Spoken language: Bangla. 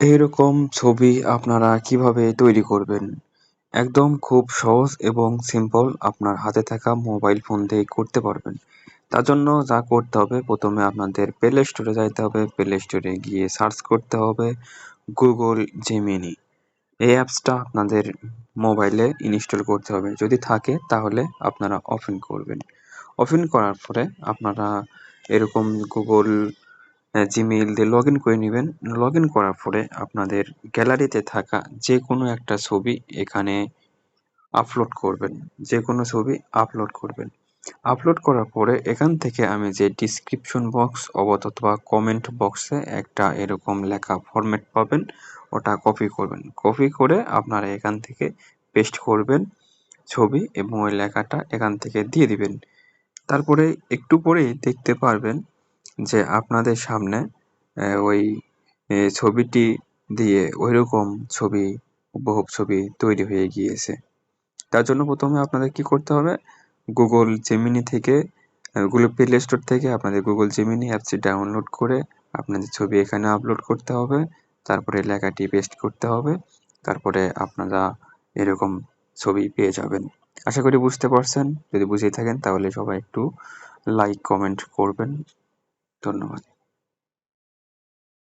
এইরকম ছবি আপনারা কীভাবে তৈরি করবেন? একদম খুব সহজ এবং সিম্পল আপনার হাতে থাকা মোবাইল ফোন দিয়েই করতে পারবেন। তার জন্য যা করতে হবে, প্রথমে আপনাদের প্লে স্টোরে যাইতে হবে। প্লে স্টোরে গিয়ে সার্চ করতে হবে গুগল জেমিনি। এই অ্যাপসটা আপনাদের মোবাইলে ইনস্টল করতে হবে। যদি থাকে, তাহলে আপনারা ওপেন করবেন। ওপেন করার পরে আপনারা এরকম গুগল জিমেইল দিয়ে লগইন করে নিবেন। লগইন করার পরে আপনাদের গ্যালারিতে থাকা যেকোনো একটা ছবি এখানে আপলোড করবেন। যেকোনো ছবি আপলোড করবেন। আপলোড করার পরে এখান থেকে আমি যে ডেসক্রিপশন বক্স অথবা কমেন্ট বক্সে একটা এরকম লেখা ফরম্যাট পাবেন, ওটা কপি করবেন। কপি করে আপনারা এখান থেকে পেস্ট করবেন ছবি এবং ওই লেখাটা এখান থেকে দিয়ে দিবেন। তারপরে একটু পরেই দেখতে পারবেন যে আপনাদের সামনে ওই ছবিটি দিয়ে ঐরকম ছবি হুবহু ছবি তৈরি হয়ে গিয়েছে। তার জন্য প্রথমে আপনাদের কি করতে হবে? গুগল জেমিনি থেকে গুগল প্লে স্টোর থেকে আপনাদের গুগল জেমিনি অ্যাপসটি ডাউনলোড করে আপনাদের ছবি এখানে আপলোড করতে হবে। তারপরে লেখাটি পেস্ট করতে হবে। তারপরে আপনারা এরকম ছবি পেয়ে যাবেন। আশা করি বুঝতে পারছেন। যদি বুঝেই থাকেন তাহলে সবাই একটু লাইক, কমেন্ট করবেন। ধন্যবাদ।